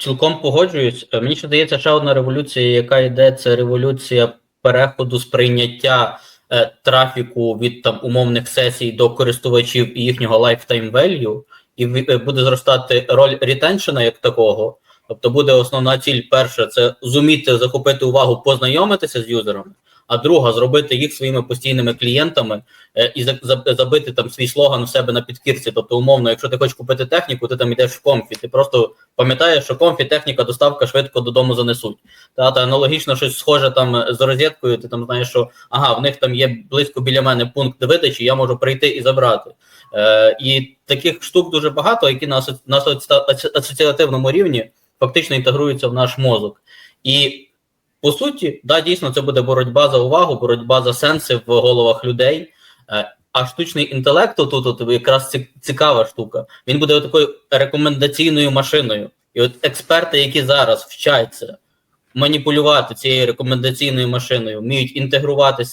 Цілком погоджуюсь. Е, Мені ще здається, ще одна революція, яка йде, це революція переходу сприйняття е, трафіку від там умовних сесій до користувачів і їхнього lifetime value, і е, буде зростати роль ретеншена як такого. Тобто буде основна ціль перша це зуміти захопити увагу, познайомитися з юзерами, а друга зробити їх своїми постійними клієнтами е, і за- за- забити там свій слоган в себе на підкірці. Тобто, умовно, якщо ти хочеш купити техніку, ти там йдеш в комфі, ти просто пам'ятаєш, що комфі, техніка, доставка швидко додому занесуть. Та, та аналогічно щось схоже там е, з розеткою, ти там знаєш, що ага, в них там є близько біля мене пункт видачі, я можу прийти і забрати. Е, і таких штук дуже багато, які на, асоці... на асоці- асоці- асоціативному рівні фактично інтегруються в наш мозок. І по суті, да, дійсно, це буде боротьба за увагу, боротьба за сенси в головах людей. Е, А штучний інтелект тут, от якраз цікава штука. Він буде такою рекомендаційною машиною. І от експерти, які зараз вчаться маніпулювати цією рекомендаційною машиною, вміють інтегруватися в